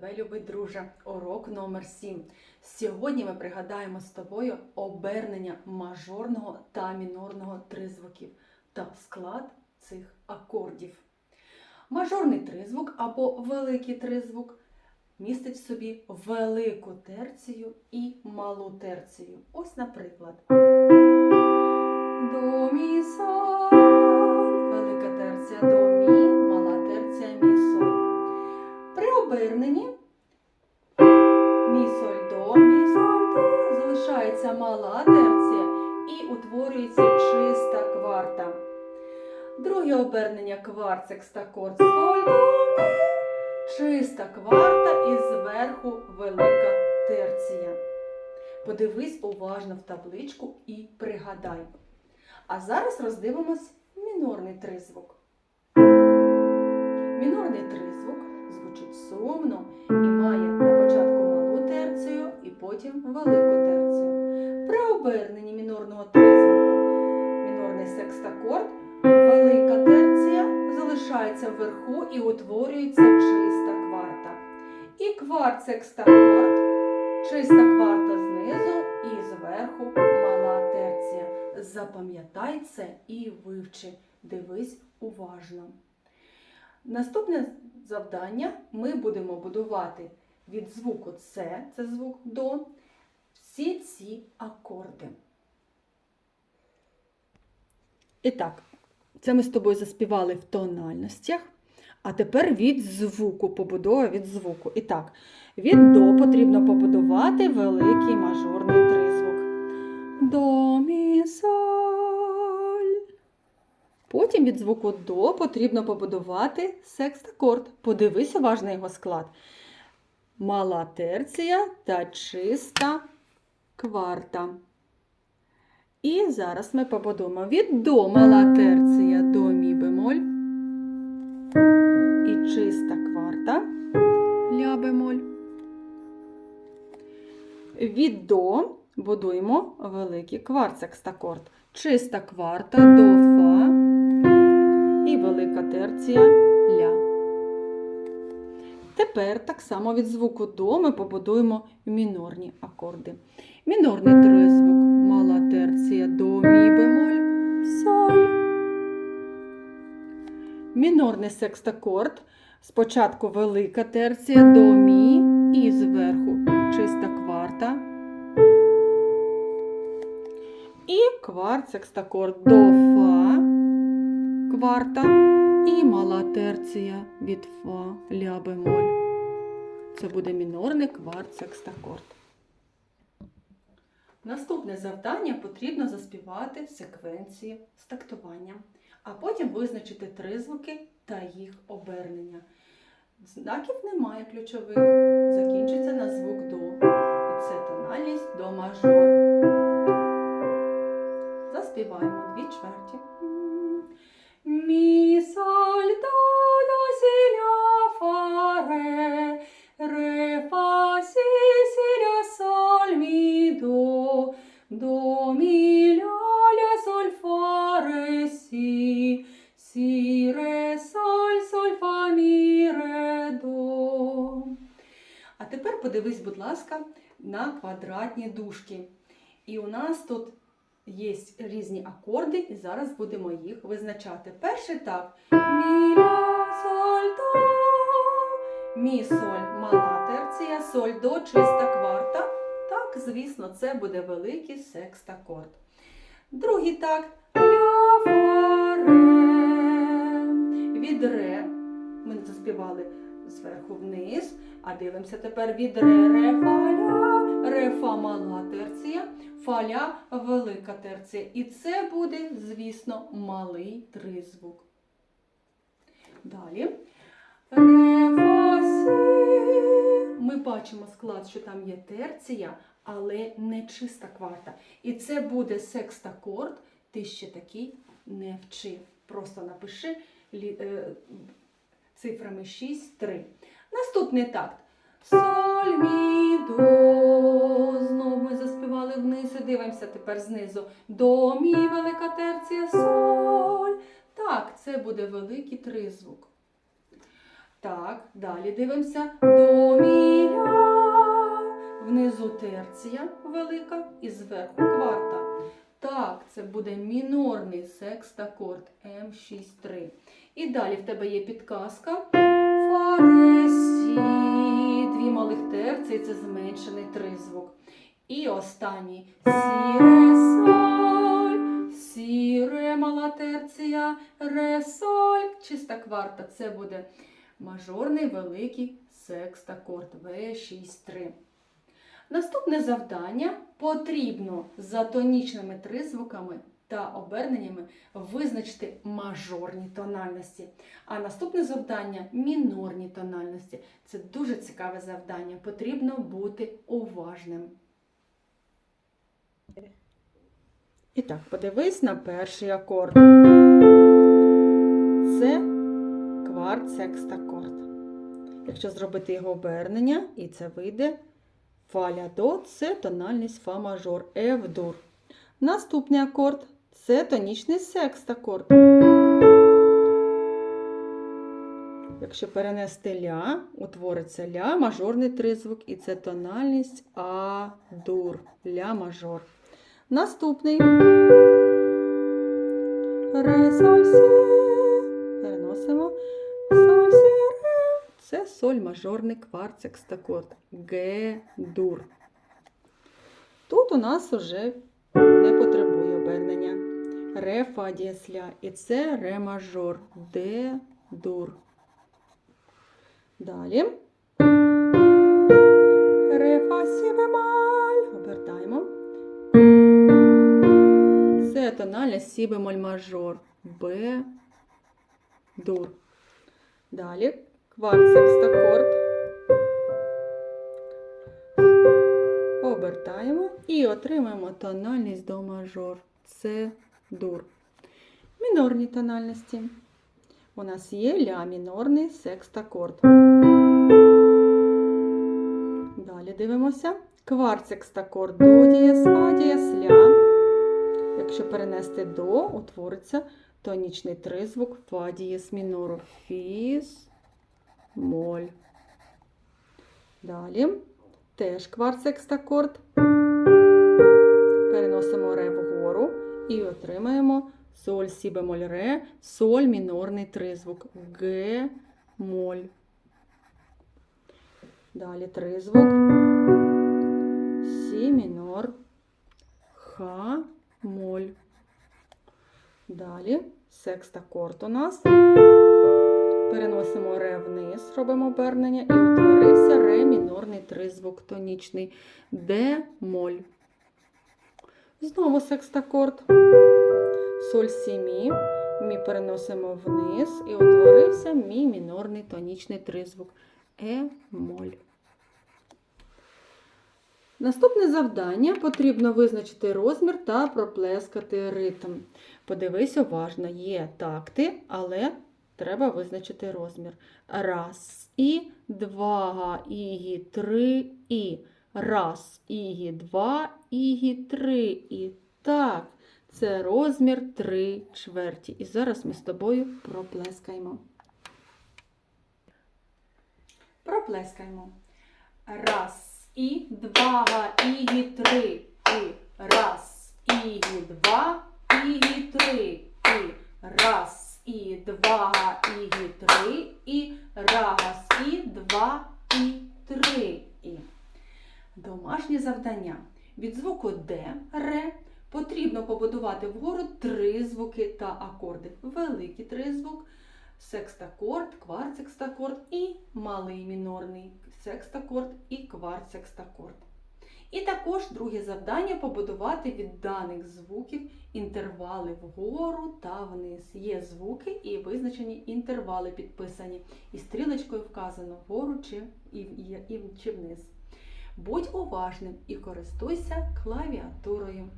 тебе, любий друже, урок номер 7. Сьогодні ми пригадаємо з тобою обернення мажорного та мінорного тризвуків та склад цих акордів. Мажорний тризвук або великий тризвук містить в собі велику терцію і малу терцію. Ось, наприклад, до мі При оберненні мі соль до, мі соль до залишається мала терція і утворюється чиста кварта. Друге обернення кварт секстакорд соль до мі. Чиста кварта і зверху велика терція. Подивись уважно в табличку і пригадай. А зараз роздивимось мінорний тризвук. Звучить і має на початку малу терцію і потім велику терцію. При оберненні мінорного тризвуку мінорний секстакорд, велика терція залишається вверху і утворюється чиста кварта. І кварт секстакорд, чиста кварта знизу і зверху мала терція. Запам'ятай це і вивчи. Дивись уважно. Наступне завдання ми будемо будувати від звуку С, це звук до, всі ці акорди. І так, це ми з тобою заспівали в тональностях. А тепер від звуку, побудова від звуку. І так, від до потрібно побудувати великий мажорний тризвук. До, мі, соль. Потім від звуку до потрібно побудувати секстакорд. Подивись уважно його склад. Мала терція та чиста кварта. І зараз ми побудуємо від до мала терція до мі бемоль. І чиста кварта ля бемоль. Від до будуємо великий кварт секстакорд. Чиста кварта до фа терція ля. Тепер так само від звуку до ми побудуємо мінорні акорди. Мінорний тризвук, мала терція до мі бемоль, соль. Мінорний секстакорд. Спочатку велика терція до мі і зверху чиста кварта. І кварт секстакорд до фа кварта і мала терція від фа ля бемоль. Це буде мінорний кварт секстакорд. Наступне завдання потрібно заспівати секвенції з тактуванням, а потім визначити тризвуки та їх обернення. Знаків немає ключових, закінчиться на звук до. До, мі, ля, ля, соль, фа, ре, сі, сі, ре, соль, соль, фа, мі, ре, до. А тепер подивись, будь ласка, на квадратні дужки. І у нас тут є різні акорди, і зараз будемо їх визначати. Перший так. Мі, ля, соль, до. Мі, соль, мала терція, соль, до, чиста кварта. Так, звісно, це буде великий секстакорд. Другий так. Ля, фа, ре. Від ре. Ми заспівали зверху вниз, а дивимося тепер від ре, ре, фа. Ре, фа, мала терція, фа, ля, велика терція. І це буде, звісно, малий тризвук. Далі. Ре, фа, сі. Ми бачимо склад, що там є терція, але не чиста кварта. І це буде секстакорд. Ти ще такий не вчив. Просто напиши е, цифрами 6, 3. Наступний такт. Соль, мі, до. Знову ми заспівали вниз і дивимося тепер знизу. До, мі, велика терція, соль. Так, це буде великий тризвук. Так, далі дивимося. До, мі, ля. Внизу терція велика і зверху кварта. Так, це буде мінорний секстакорд М6-3. І далі в тебе є підказка. Фа, ре, сі. Дві малих терції це зменшений тризвук. І останній сі, ре, соль, сі, мала терція, ре, соль, чиста кварта. Це буде мажорний великий секстакорд В6-3. Наступне завдання потрібно за тонічними тризвуками та оберненнями визначити мажорні тональності. А наступне завдання мінорні тональності. Це дуже цікаве завдання. Потрібно бути уважним. І так, подивись на перший акорд. Це кварт секстакорд. Якщо зробити його обернення, і це вийде фа ля до, це тональність фа мажор, Ф дур. Наступний акорд це тонічний секстакорд. Якщо перенести ля, утвориться ля, мажорний тризвук, і це тональність А дур, ля мажор. Наступний ре соль сі. Переносимо. Це соль мажорний кварт секстакорд. Г дур. Тут у нас вже не потребує обернення. Ре фа дієсля. І це ре мажор. Д дур. Далі. Ре фа сі бемоль. Обертаємо. Це тональність сі бемоль мажор. Б дур. Далі кварт секстакорд. Обертаємо і отримаємо тональність до мажор. Це дур. Мінорні тональності. У нас є ля мінорний секстакорд. Далі дивимося. Кварт секстакорд до дієс, а дієс ля. Якщо перенести до, утвориться тонічний тризвук фа дієс мінору. Фіс, моль. Далі теж кварт секстакорд. Переносимо ре вгору і отримаємо соль сі бемоль ре, соль мінорний тризвук. Г моль. Далі тризвук. Сі мінор. Ха моль. Далі секстакорд у нас. Переносимо ре вниз, робимо обернення і утворився ре мінорний тризвук тонічний Д моль. Знову секстакорд. Соль сі мі. Мі переносимо вниз і утворився мі мінорний тонічний тризвук Е моль. Наступне завдання потрібно визначити розмір та проплескати ритм. Подивись уважно, є такти, але треба визначити розмір. Раз і, два ігі, три і. Раз ігі, два ігі, три і. Так, це розмір 3 чверті. І зараз ми з тобою проплескаємо. Проплескаємо. Раз і два ігі, три і. Раз ігі, два ігі, три і. Раз і два ігі, три і. Раз і два і три і. Домашнє завдання. Від звуку Д, Ре потрібно побудувати вгору три звуки та акорди. Великий тризвук, секстакорд, кварт секстакорд і малий мінорний секстакорд і кварт секстакорд. І також друге завдання побудувати від даних звуків інтервали вгору та вниз. Є звуки і визначені інтервали підписані. І стрілочкою вказано вгору чи, і, і, і, чи вниз. Будь уважним і користуйся клавіатурою.